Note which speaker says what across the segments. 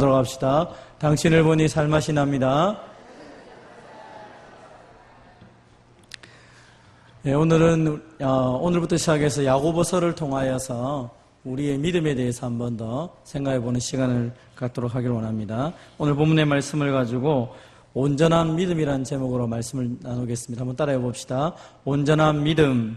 Speaker 1: 들어갑시다. 당신을 보니 살맛이 납니다. 예, 오늘은 어, 오늘부터 시작해서 야고보서를 통하여서 우리의 믿음에 대해서 한 번 더 생각해 보는 시간을 갖도록 하기를 원합니다. 오늘 본문의 말씀을 가지고 온전한 믿음이라는 제목으로 말씀을 나누겠습니다. 한번 따라해 봅시다. 온전한 믿음.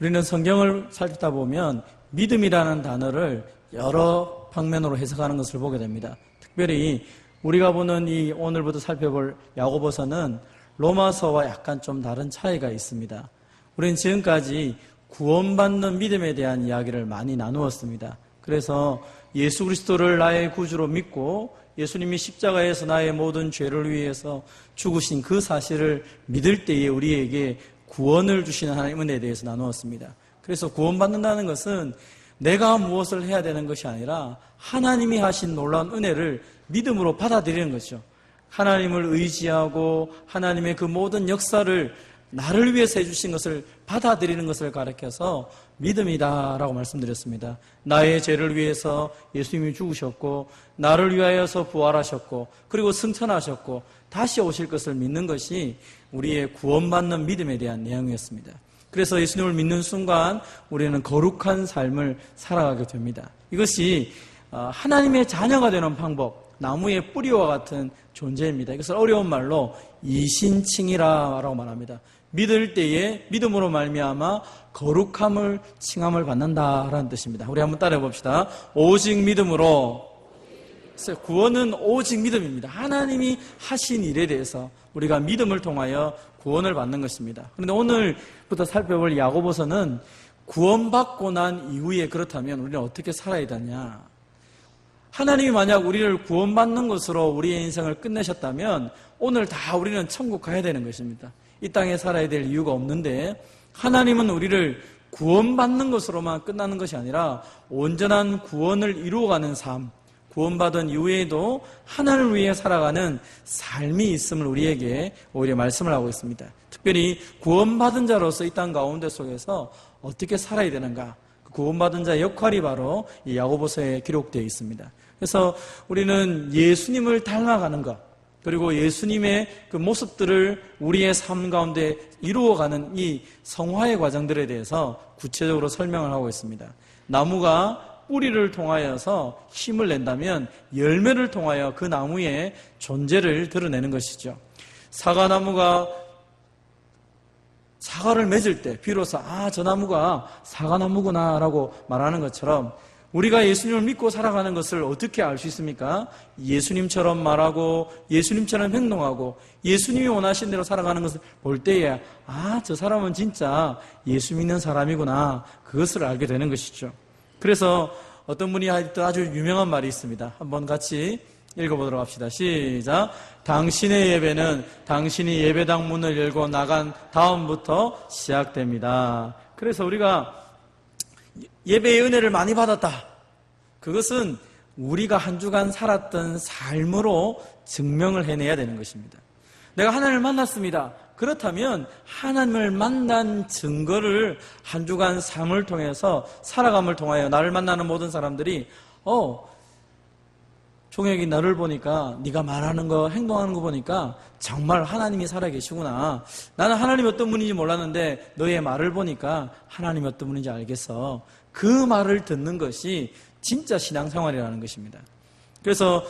Speaker 1: 우리는 성경을 살피다 보면 믿음이라는 단어를 여러 방면으로 해석하는 것을 보게 됩니다. 특별히 우리가 보는 이 오늘부터 살펴볼 야고보서는 로마서와 약간 좀 다른 차이가 있습니다. 우리는 지금까지 구원받는 믿음에 대한 이야기를 많이 나누었습니다. 그래서 예수 그리스도를 나의 구주로 믿고 예수님이 십자가에서 나의 모든 죄를 위해서 죽으신 그 사실을 믿을 때에 우리에게 구원을 주시는 하나님 은혜에 대해서 나누었습니다. 그래서 구원받는다는 것은 내가 무엇을 해야 되는 것이 아니라 하나님이 하신 놀라운 은혜를 믿음으로 받아들이는 것이죠. 하나님을 의지하고 하나님의 그 모든 역사를 나를 위해서 해주신 것을 받아들이는 것을 가르쳐서 믿음이다라고 말씀드렸습니다. 나의 죄를 위해서 예수님이 죽으셨고, 나를 위하여서 부활하셨고, 그리고 승천하셨고, 다시 오실 것을 믿는 것이 우리의 구원받는 믿음에 대한 내용이었습니다. 그래서 예수님을 믿는 순간 우리는 거룩한 삶을 살아가게 됩니다. 이것이 어, 하나님의 자녀가 되는 방법, 나무의 뿌리와 같은 존재입니다. 이것을 어려운 말로 이신칭이라고 말합니다. 믿을 때에 믿음으로 말미암아 거룩함을 칭함을 받는다라는 뜻입니다. 우리 한번 따라해 봅시다. 오직 믿음으로 구원은 오직 믿음입니다. 하나님이 하신 일에 대해서 우리가 믿음을 통하여 구원을 받는 것입니다. 그런데 오늘부터 살펴볼 야고보서는 구원받고 난 이후에 그렇다면 우리는 어떻게 살아야 되냐? 하나님이 만약 우리를 구원받는 것으로 우리의 인생을 끝내셨다면 오늘 다 우리는 천국 가야 되는 것입니다. 이 땅에 살아야 될 이유가 없는데 하나님은 우리를 구원받는 것으로만 끝나는 것이 아니라 온전한 구원을 이루어가는 삶, 구원받은 이후에도 하나님을 위해 살아가는 삶이 있음을 우리에게 오히려 말씀을 하고 있습니다. 특별히 구원받은 자로서 이 땅 가운데 속에서 어떻게 살아야 되는가? 그 구원받은 자의 역할이 바로 이 야고보서에 기록되어 있습니다. 그래서 우리는 예수님을 닮아가는 것, 그리고 예수님의 그 모습들을 우리의 삶 가운데 이루어가는 이 성화의 과정들에 대해서 구체적으로 설명을 하고 있습니다. 나무가 뿌리를 통하여서 힘을 낸다면 열매를 통하여 그 나무의 존재를 드러내는 것이죠. 사과나무가 사과를 맺을 때 비로소 아, 저 나무가 사과나무구나라고 말하는 것처럼 우리가 예수님을 믿고 살아가는 것을 어떻게 알 수 있습니까? 예수님처럼 말하고 예수님처럼 행동하고 예수님이 원하신 대로 살아가는 것을 볼 때에 아, 저 사람은 진짜 예수 믿는 사람이구나. 그것을 알게 되는 것이죠. 그래서 어떤 분이 하던 아주 유명한 말이 있습니다. 한번 같이 읽어보도록 합시다. 시작. 당신의 예배는 당신이 예배당 문을 열고 나간 다음부터 시작됩니다. 그래서 우리가 예배의 은혜를 많이 받았다. 그것은 우리가 한 주간 살았던 삶으로 증명을 해내야 되는 것입니다. 내가 하나님을 만났습니다. 그렇다면 하나님을 만난 증거를 한 주간 삶을 통해서 살아감을 통하여 나를 만나는 모든 사람들이 어 종혁이 나를 보니까 네가 말하는 거 행동하는 거 보니까 정말 하나님이 살아계시구나. 나는 하나님이 어떤 분인지 몰랐는데 너의 말을 보니까 하나님이 어떤 분인지 알겠어. 그 말을 듣는 것이 진짜 신앙생활이라는 것입니다. 그래서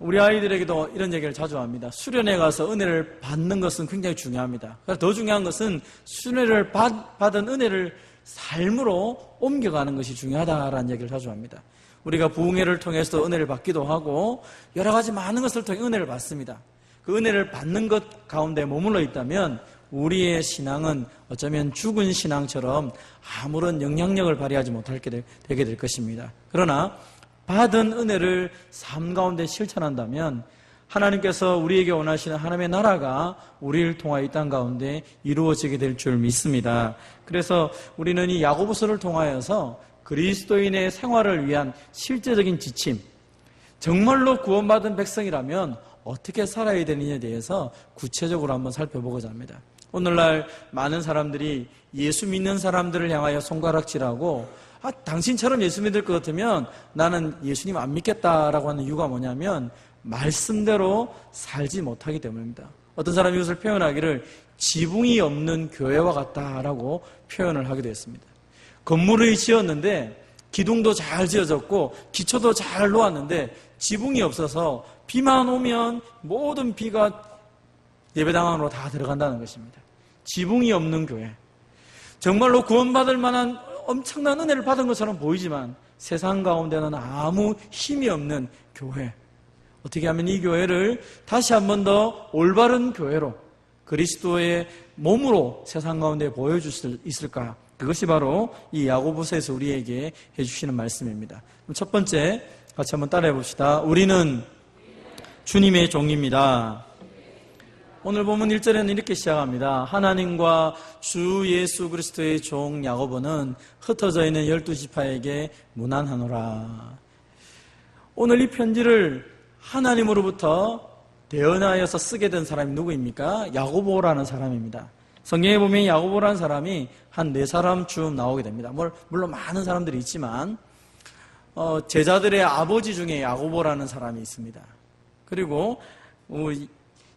Speaker 1: 우리 아이들에게도 이런 얘기를 자주 합니다. 수련회 가서 은혜를 받는 것은 굉장히 중요합니다. 더 중요한 것은 수련회를 받, 받은 은혜를 삶으로 옮겨가는 것이 중요하다라는 얘기를 자주 합니다. 우리가 부흥회를 통해서 은혜를 받기도 하고 여러 가지 많은 것을 통해 은혜를 받습니다. 그 은혜를 받는 것 가운데 머물러 있다면 우리의 신앙은 어쩌면 죽은 신앙처럼 아무런 영향력을 발휘하지 못하게 되게 될 것입니다. 그러나 받은 은혜를 삶 가운데 실천한다면 하나님께서 우리에게 원하시는 하나님의 나라가 우리를 통하여 이 땅 가운데 이루어지게 될 줄 믿습니다. 그래서 우리는 이 야고보서를 통하여서 그리스도인의 생활을 위한 실제적인 지침, 정말로 구원받은 백성이라면 어떻게 살아야 되느냐에 대해서 구체적으로 한번 살펴보고자 합니다. 오늘날 많은 사람들이 예수 믿는 사람들을 향하여 손가락질하고 아, 당신처럼 예수 믿을 것 같으면 나는 예수님 안 믿겠다라고 하는 이유가 뭐냐면 말씀대로 살지 못하기 때문입니다. 어떤 사람이 이것을 표현하기를 지붕이 없는 교회와 같다라고 표현을 하기도 했습니다. 건물을 지었는데 기둥도 잘 지어졌고 기초도 잘 놓았는데 지붕이 없어서 비만 오면 모든 비가 예배당 안으로 다 들어간다는 것입니다. 지붕이 없는 교회. 정말로 구원받을 만한 엄청난 은혜를 받은 것처럼 보이지만 세상 가운데는 아무 힘이 없는 교회. 어떻게 하면 이 교회를 다시 한 번 더 올바른 교회로 그리스도의 몸으로 세상 가운데 보여줄 수 있을까? 그것이 바로 이 야고보서에서 우리에게 해주시는 말씀입니다. 첫 번째 같이 한번 따라해 봅시다. 우리는 주님의 종입니다. 오늘 보면 1절에는 이렇게 시작합니다. 하나님과 주 예수 그리스도의 종 야고보는 흩어져 있는 열두 지파에게 무난하노라. 오늘 이 편지를 하나님으로부터 대언하여서 쓰게 된 사람이 누구입니까? 야고보라는 사람입니다. 성경에 보면 야고보라는 사람이 한 네 사람쯤 나오게 됩니다. 물론 많은 사람들이 있지만 어, 제자들의 아버지 중에 야고보라는 사람이 있습니다. 그리고 어,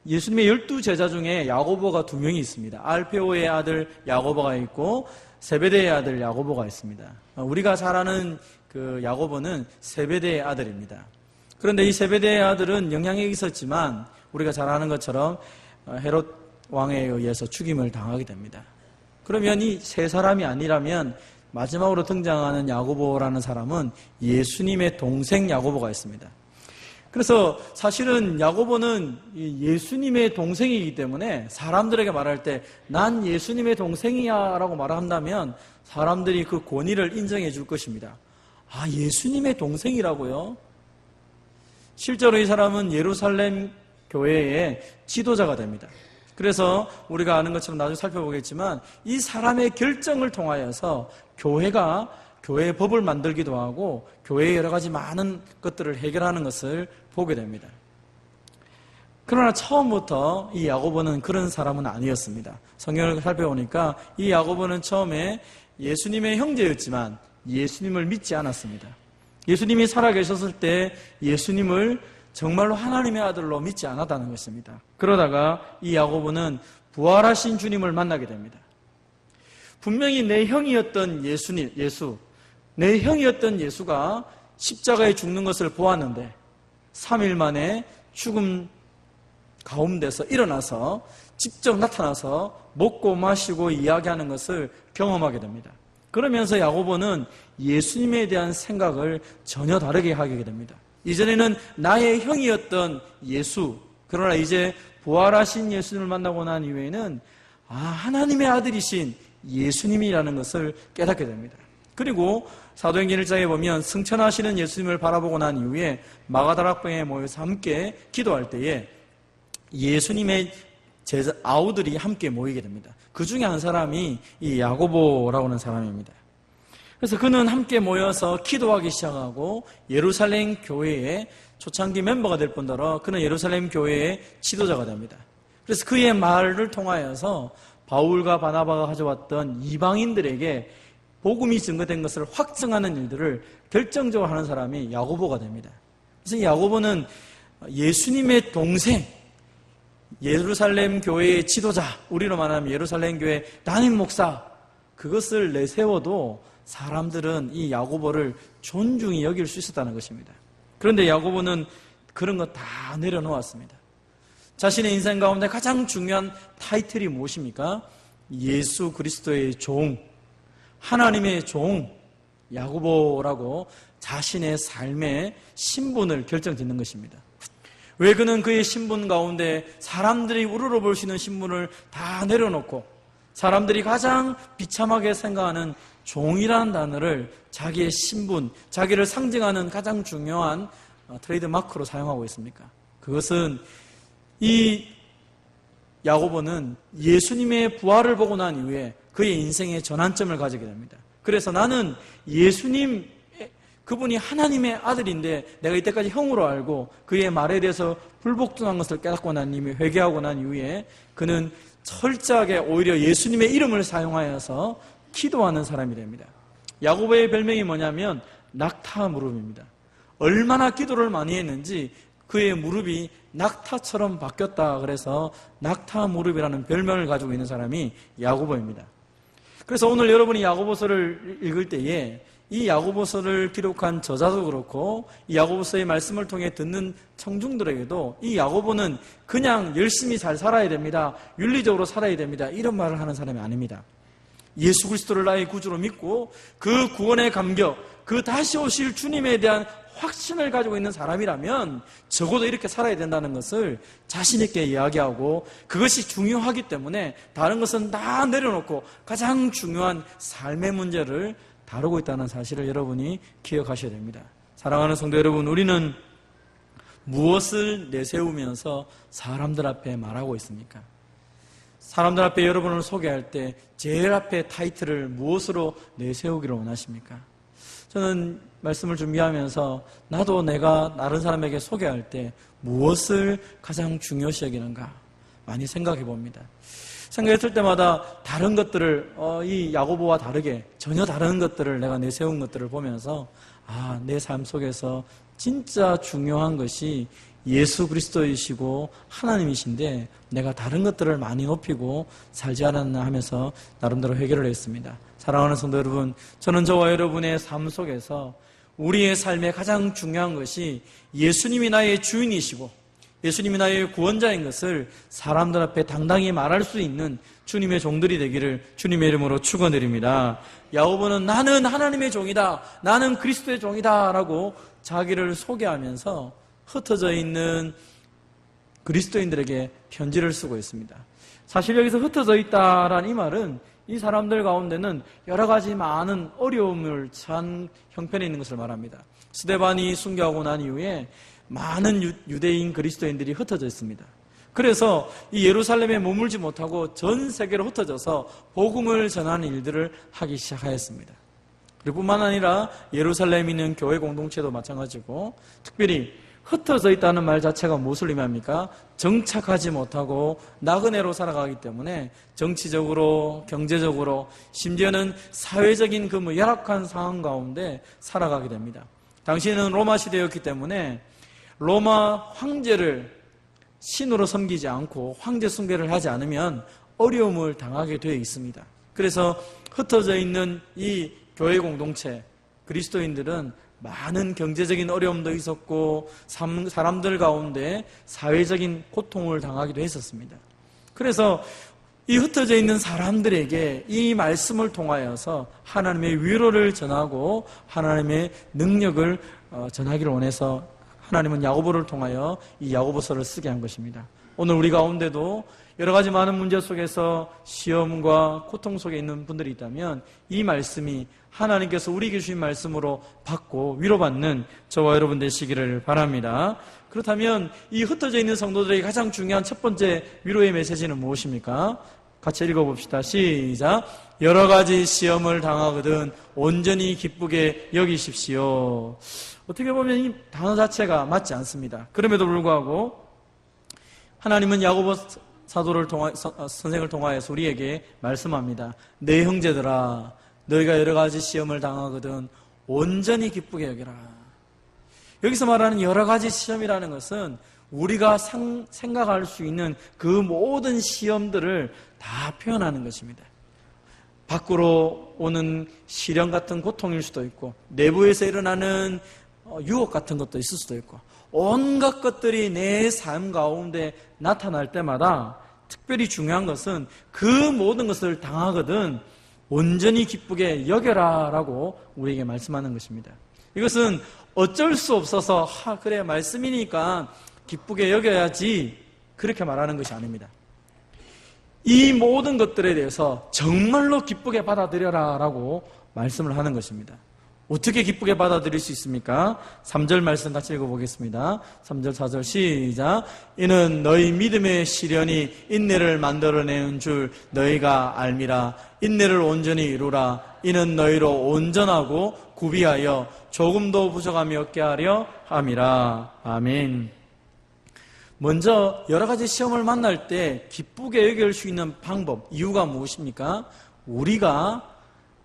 Speaker 1: 예수님의 열두 제자 중에 야고보가 두 명이 있습니다. 알페오의 아들 야고보가 있고 세베대의 아들 야고보가 있습니다. 어, 우리가 잘 아는 그 야고보는 세베대의 아들입니다. 그런데 이 세베대의 아들은 영향력이 있었지만 우리가 잘 아는 것처럼 어, 헤롯 왕에 의해서 죽임을 당하게 됩니다. 그러면 이 세 사람이 아니라면 마지막으로 등장하는 야고보라는 사람은 예수님의 동생 야고보가 있습니다. 그래서 사실은 야고보는 예수님의 동생이기 때문에 사람들에게 말할 때 난 예수님의 동생이야 라고 말한다면 사람들이 그 권위를 인정해 줄 것입니다. 아, 예수님의 동생이라고요? 실제로 이 사람은 예루살렘 교회의 지도자가 됩니다. 그래서 우리가 아는 것처럼 나중에 살펴보겠지만 이 사람의 결정을 통하여서 교회가 교회의 법을 만들기도 하고 교회의 여러 가지 많은 것들을 해결하는 것을 보게 됩니다. 그러나 처음부터 이 야고보는 그런 사람은 아니었습니다. 성경을 살펴보니까 이 야고보는 처음에 예수님의 형제였지만 예수님을 믿지 않았습니다. 예수님이 살아계셨을 때 예수님을 정말로 하나님의 아들로 믿지 않았다는 것입니다. 그러다가 이 야고보는 부활하신 주님을 만나게 됩니다. 분명히 내 형이었던 예수님, 예수, 내 형이었던 예수가 십자가에 죽는 것을 보았는데 3일 만에 죽음 가운데서 일어나서 직접 나타나서 먹고 마시고 이야기하는 것을 경험하게 됩니다. 그러면서 야고보는 예수님에 대한 생각을 전혀 다르게 하게 됩니다. 이전에는 나의 형이었던 예수, 그러나 이제 부활하신 예수님을 만나고 난 이후에는 아, 하나님의 아들이신 예수님이라는 것을 깨닫게 됩니다. 그리고 사도행전 1장에 보면 승천하시는 예수님을 바라보고 난 이후에 마가다락방에 모여서 함께 기도할 때에 예수님의 제자 아우들이 함께 모이게 됩니다. 그 중에 한 사람이 이 야고보라고 하는 사람입니다. 그래서 그는 함께 모여서 기도하기 시작하고 예루살렘 교회의 초창기 멤버가 될 뿐더러 그는 예루살렘 교회의 지도자가 됩니다. 그래서 그의 말을 통하여서 바울과 바나바가 가져왔던 이방인들에게 복음이 증거된 것을 확증하는 일들을 결정적으로 하는 사람이 야고보가 됩니다. 그래서 야고보는 예수님의 동생, 예루살렘 교회의 지도자, 우리로 말하면 예루살렘 교회 담임 목사, 그것을 내세워도 사람들은 이 야고보를 존중히 여길 수 있었다는 것입니다. 그런데 야고보는 그런 거 다 내려놓았습니다. 자신의 인생 가운데 가장 중요한 타이틀이 무엇입니까? 예수 그리스도의 종, 하나님의 종, 야고보라고 자신의 삶의 신분을 결정짓는 것입니다. 왜 그는 그의 신분 가운데 사람들이 우러러 볼 수 있는 신분을 다 내려놓고 사람들이 가장 비참하게 생각하는 종이라는 단어를 자기의 신분, 자기를 상징하는 가장 중요한 어, 트레이드 마크로 사용하고 있습니까? 그것은 이 야고보는 예수님의 부활을 보고 난 이후에 그의 인생의 전환점을 가지게 됩니다. 그래서 나는 예수님 그분이 하나님의 아들인데 내가 이때까지 형으로 알고 그의 말에 대해서 불복종한 것을 깨닫고 난 이미 회개하고 난 이후에 그는 철저하게 오히려 예수님의 이름을 사용하여서 기도하는 사람이 됩니다. 야고보의 별명이 뭐냐면 낙타 무릎입니다. 얼마나 기도를 많이 했는지 그의 무릎이 낙타처럼 바뀌었다 그래서 낙타 무릎이라는 별명을 가지고 있는 사람이 야고보입니다. 그래서 오늘 여러분이 야고보서를 읽을 때에 이 야고보서를 기록한 저자도 그렇고 이 야고보서의 말씀을 통해 듣는 청중들에게도 이 야고보는 그냥 열심히 잘 살아야 됩니다. 윤리적으로 살아야 됩니다. 이런 말을 하는 사람이 아닙니다. 예수 그리스도를 나의 구주로 믿고 그 구원의 감격, 그 다시 오실 주님에 대한 확신을 가지고 있는 사람이라면 적어도 이렇게 살아야 된다는 것을 자신있게 이야기하고 그것이 중요하기 때문에 다른 것은 다 내려놓고 가장 중요한 삶의 문제를 다루고 있다는 사실을 여러분이 기억하셔야 됩니다. 사랑하는 성도 여러분, 우리는 무엇을 내세우면서 사람들 앞에 말하고 있습니까? 사람들 앞에 여러분을 소개할 때 제일 앞에 타이틀을 무엇으로 내세우기를 원하십니까? 저는 말씀을 준비하면서 나도 내가 다른 사람에게 소개할 때 무엇을 가장 중요시 여기는가 많이 생각해 봅니다. 생각했을 때마다 다른 것들을 어, 이 야고보와 다르게 전혀 다른 것들을 내가 내세운 것들을 보면서 아, 내 삶 속에서 진짜 중요한 것이 예수 그리스도이시고 하나님이신데 내가 다른 것들을 많이 높이고 살지 않았나 하면서 나름대로 해결을 했습니다. 사랑하는 성도 여러분, 저는 저와 여러분의 삶 속에서 우리의 삶에 가장 중요한 것이 예수님이 나의 주인이시고 예수님이 나의 구원자인 것을 사람들 앞에 당당히 말할 수 있는 주님의 종들이 되기를 주님의 이름으로 축원드립니다. 야고보는 나는 하나님의 종이다. 나는 그리스도의 종이다라고 자기를 소개하면서 흩어져 있는 그리스도인들에게 편지를 쓰고 있습니다. 사실 여기서 흩어져 있다라는 이 말은 이 사람들 가운데는 여러 가지 많은 어려움을 처한 형편에 있는 것을 말합니다. 스데반이 순교하고 난 이후에 많은 유, 대인 그리스도인들이 흩어져 있습니다. 그래서 이 예루살렘에 머물지 못하고 전 세계로 흩어져서 복음을 전하는 일들을 하기 시작하였습니다. 그리고 뿐만 아니라 예루살렘에 있는 교회 공동체도 마찬가지고 특별히 흩어져 있다는 말 자체가 무엇을 의미합니까? 정착하지 못하고 나그네로 살아가기 때문에 정치적으로, 경제적으로, 심지어는 사회적인 그 뭐 열악한 상황 가운데 살아가게 됩니다. 당시에는 로마 시대였기 때문에 로마 황제를 신으로 섬기지 않고 황제 숭배를 하지 않으면 어려움을 당하게 되어 있습니다. 그래서 흩어져 있는 이 교회 공동체, 그리스도인들은 많은 경제적인 어려움도 있었고 사람들 가운데 사회적인 고통을 당하기도 했었습니다. 그래서 이 흩어져 있는 사람들에게 이 말씀을 통하여서 하나님의 위로를 전하고 하나님의 능력을 어, 전하기를 원해서 하나님은 야고보를 통하여 이 야고보서를 쓰게 한 것입니다. 오늘 우리 가운데도 여러 가지 많은 문제 속에서 시험과 고통 속에 있는 분들이 있다면 이 말씀이 하나님께서 우리에게 주신 말씀으로 받고 위로받는 저와 여러분 되시기를 바랍니다. 그렇다면 이 흩어져 있는 성도들에게 가장 중요한 첫 번째 위로의 메시지는 무엇입니까? 같이 읽어봅시다. 시작. 여러 가지 시험을 당하거든 온전히 기쁘게 여기십시오. 어떻게 보면 이 단어 자체가 맞지 않습니다. 그럼에도 불구하고 하나님은 야고보 사도를 통하, 어, 선생을 통하여서 우리에게 말씀합니다. 내 형제들아, 너희가 여러 가지 시험을 당하거든 온전히 기쁘게 여기라. 여기서 말하는 여러 가지 시험이라는 것은 우리가 상, 생각할 수 있는 그 모든 시험들을 다 표현하는 것입니다. 밖으로 오는 시련 같은 고통일 수도 있고, 내부에서 일어나는 어, 유혹 같은 것도 있을 수도 있고, 온갖 것들이 내 삶 가운데 나타날 때마다 특별히 중요한 것은 그 모든 것을 당하거든 온전히 기쁘게 여겨라 라고 우리에게 말씀하는 것입니다. 이것은 어쩔 수 없어서 하 그래 말씀이니까 기쁘게 여겨야지 그렇게 말하는 것이 아닙니다. 이 모든 것들에 대해서 정말로 기쁘게 받아들여라 라고 말씀을 하는 것입니다. 어떻게 기쁘게 받아들일 수 있습니까? 3절 말씀 같이 읽어보겠습니다. 3절, 4절 시작. 이는 너희 믿음의 시련이 인내를 만들어내는 줄 너희가 알미라. 인내를 온전히 이루라. 이는 너희로 온전하고 구비하여 조금도 부족함이 없게 하려 함이라. 아멘. 먼저 여러 가지 시험을 만날 때 기쁘게 여길 수 있는 방법, 이유가 무엇입니까? 우리가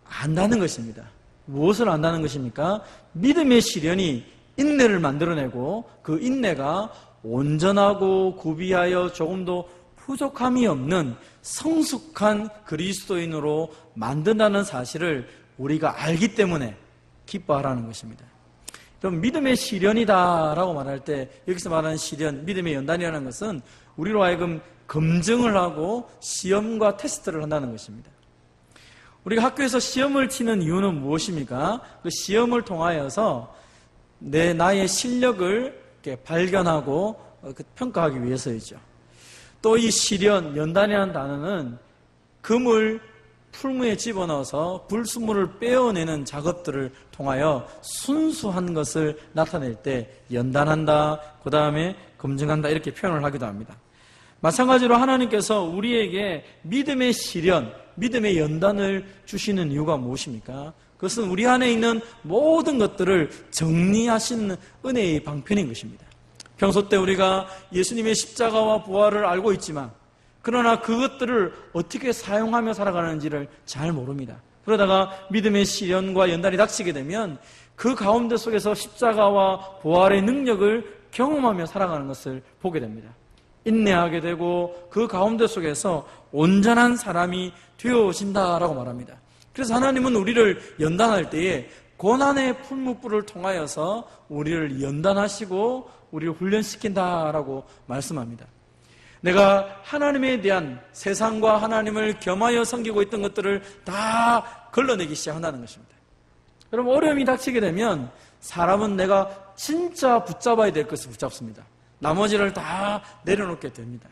Speaker 1: 안다는 것입니다. 무엇을 안다는 것입니까? 믿음의 시련이 인내를 만들어내고 그 인내가 온전하고 구비하여 조금도 부족함이 없는 성숙한 그리스도인으로 만든다는 사실을 우리가 알기 때문에 기뻐하라는 것입니다. 그럼 믿음의 시련이다라고 말할 때 여기서 말하는 시련, 믿음의 연단이라는 것은 우리로 하여금 검증을 하고 시험과 테스트를 한다는 것입니다. 우리가 학교에서 시험을 치는 이유는 무엇입니까? 그 시험을 통하여서 내 나의 실력을 발견하고 어, 그 평가하기 위해서이죠. 또 이 시련, 연단이라는 단어는 금을 풀무에 집어넣어서 불순물을 빼어내는 작업들을 통하여 순수한 것을 나타낼 때 연단한다, 그 다음에 검증한다 이렇게 표현을 하기도 합니다. 마찬가지로 하나님께서 우리에게 믿음의 시련, 믿음의 연단을 주시는 이유가 무엇입니까? 그것은 우리 안에 있는 모든 것들을 정리하시는 은혜의 방편인 것입니다. 평소 때 우리가 예수님의 십자가와 부활을 알고 있지만 그러나 그것들을 어떻게 사용하며 살아가는지를 잘 모릅니다. 그러다가 믿음의 시련과 연단이 닥치게 되면 그 가운데 속에서 십자가와 부활의 능력을 경험하며 살아가는 것을 보게 됩니다. 인내하게 되고 그 가운데 속에서 온전한 사람이 되어진다라고 말합니다. 그래서 하나님은 우리를 연단할 때에 고난의 풀무불을 통하여서 우리를 연단하시고 우리를 훈련시킨다라고 말씀합니다. 내가 하나님에 대한 세상과 하나님을 겸하여 섬기고 있던 것들을 다 걸러내기 시작한다는 것입니다. 여러분, 어려움이 닥치게 되면 사람은 내가 진짜 붙잡아야 될 것을 붙잡습니다. 나머지를 다 내려놓게 됩니다.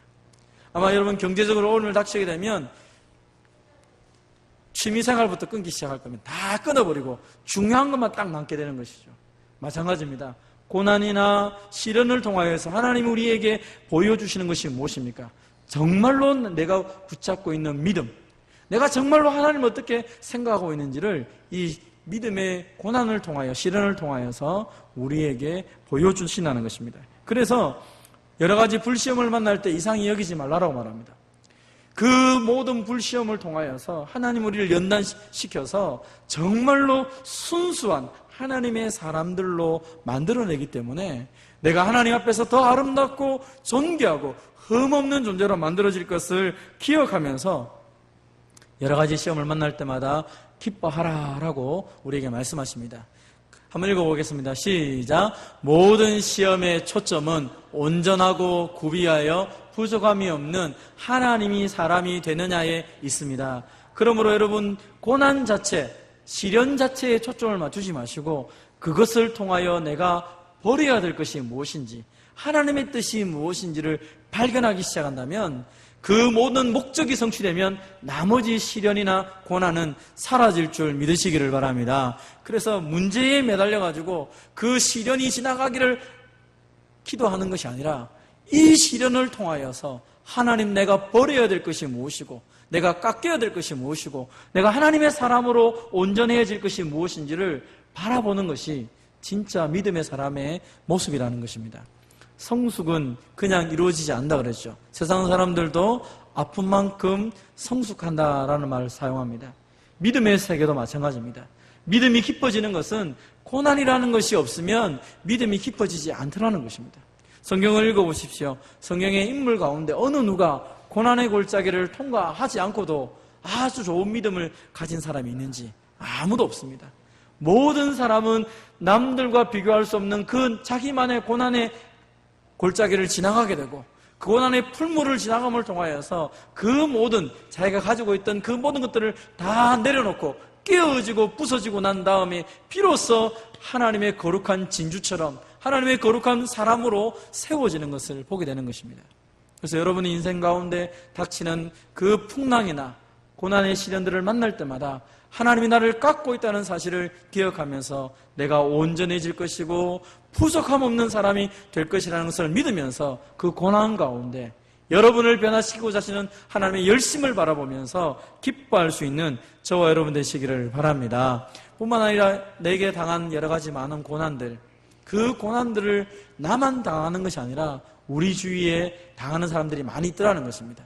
Speaker 1: 아마 여러분 경제적으로 어려움을 닥치게 되면 취미생활부터 끊기 시작할 거면 다 끊어버리고 중요한 것만 딱 남게 되는 것이죠. 마찬가지입니다. 고난이나 시련을 통하여서 하나님 우리에게 보여주시는 것이 무엇입니까? 정말로 내가 붙잡고 있는 믿음, 내가 정말로 하나님을 어떻게 생각하고 있는지를 이 믿음의 고난을 통하여 시련을 통하여서 우리에게 보여주신다는 것입니다. 그래서 여러 가지 불시험을 만날 때 이상히 여기지 말라라고 말합니다. 그 모든 불시험을 통하여서 하나님 우리를 연단시켜서 정말로 순수한 하나님의 사람들로 만들어내기 때문에 내가 하나님 앞에서 더 아름답고 존귀하고 흠없는 존재로 만들어질 것을 기억하면서 여러 가지 시험을 만날 때마다 기뻐하라라고 우리에게 말씀하십니다. 한번 읽어보겠습니다. 시작. 모든 시험의 초점은 온전하고 구비하여 부족함이 없는 하나님이 사람이 되느냐에 있습니다. 그러므로 여러분, 고난 자체, 시련 자체에 초점을 맞추지 마시고 그것을 통하여 내가 버려야 될 것이 무엇인지, 하나님의 뜻이 무엇인지를 발견하기 시작한다면 그 모든 목적이 성취되면 나머지 시련이나 고난은 사라질 줄 믿으시기를 바랍니다. 그래서 문제에 매달려 가지고 그 시련이 지나가기를 기도하는 것이 아니라 이 시련을 통하여서 하나님 내가 버려야 될 것이 무엇이고 내가 깎여야 될 것이 무엇이고 내가 하나님의 사람으로 온전해질 것이 무엇인지를 바라보는 것이 진짜 믿음의 사람의 모습이라는 것입니다. 성숙은 그냥 이루어지지 않는다 그랬죠. 세상 사람들도 아픈 만큼 성숙한다라는 말을 사용합니다. 믿음의 세계도 마찬가지입니다. 믿음이 깊어지는 것은 고난이라는 것이 없으면 믿음이 깊어지지 않더라는 것입니다. 성경을 읽어보십시오. 성경의 인물 가운데 어느 누가 고난의 골짜기를 통과하지 않고도 아주 좋은 믿음을 가진 사람이 있는지 아무도 없습니다. 모든 사람은 남들과 비교할 수 없는 그 자기만의 고난의 골짜기를 지나가게 되고 그 고난의 풀물을 지나감을 통하여서 그 모든 자기가 가지고 있던 그 모든 것들을 다 내려놓고 깨어지고 부서지고 난 다음에 비로소 하나님의 거룩한 진주처럼 하나님의 거룩한 사람으로 세워지는 것을 보게 되는 것입니다. 그래서 여러분의 인생 가운데 닥치는 그 풍랑이나 고난의 시련들을 만날 때마다 하나님이 나를 깎고 있다는 사실을 기억하면서 내가 온전해질 것이고 부족함 없는 사람이 될 것이라는 것을 믿으면서 그 고난 가운데 여러분을 변화시키고자 하시는 하나님의 열심을 바라보면서 기뻐할 수 있는 저와 여러분 되시기를 바랍니다. 뿐만 아니라 내게 당한 여러 가지 많은 고난들, 그 고난들을 나만 당하는 것이 아니라 우리 주위에 당하는 사람들이 많이 있더라는 것입니다.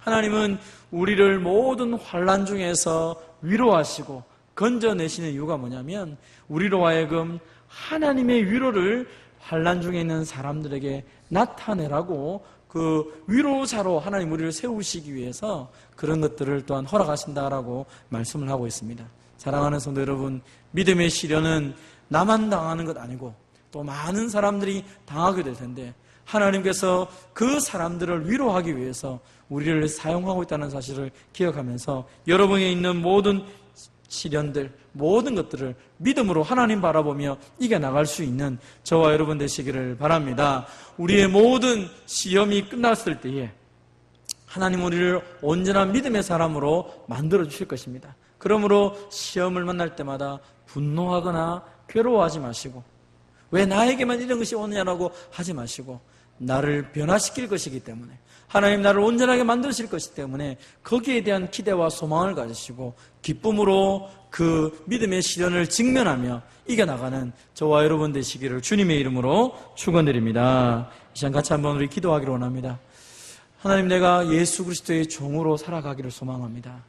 Speaker 1: 하나님은 우리를 모든 환란 중에서 위로하시고 건져내시는 이유가 뭐냐면 우리로 하여금 하나님의 위로를 환란 중에 있는 사람들에게 나타내라고 그 위로자로 하나님 우리를 세우시기 위해서 그런 것들을 또한 허락하신다라고 말씀을 하고 있습니다. 사랑하는 성도 여러분, 믿음의 시련은 나만 당하는 것 아니고 또 많은 사람들이 당하게 될 텐데 하나님께서 그 사람들을 위로하기 위해서 우리를 사용하고 있다는 사실을 기억하면서 여러분에 있는 모든 시련들, 모든 것들을 믿음으로 하나님 바라보며 이겨나갈 수 있는 저와 여러분 되시기를 바랍니다. 우리의 모든 시험이 끝났을 때에 하나님 우리를 온전한 믿음의 사람으로 만들어 주실 것입니다. 그러므로 시험을 만날 때마다 분노하거나 괴로워하지 마시고 왜 나에게만 이런 것이 오느냐라고 하지 마시고 나를 변화시킬 것이기 때문에 하나님 나를 온전하게 만드실 것이기 때문에 거기에 대한 기대와 소망을 가지시고 기쁨으로 그 믿음의 시련을 직면하며 이겨나가는 저와 여러분 되시기를 주님의 이름으로 축원드립니다. 이 시간 같이 한번 우리 기도하기를 원합니다. 하나님 내가 예수 그리스도의 종으로 살아가기를 소망합니다.